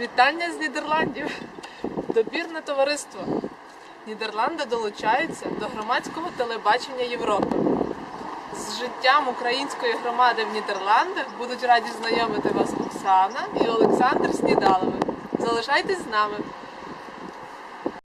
Вітання з Нідерландів. Добірне товариство. Нідерланди долучаються до громадського телебачення Європи. З життям української громади в Нідерландах будуть раді знайомити вас Оксана і Олександр Снідалови. Залишайтесь з нами.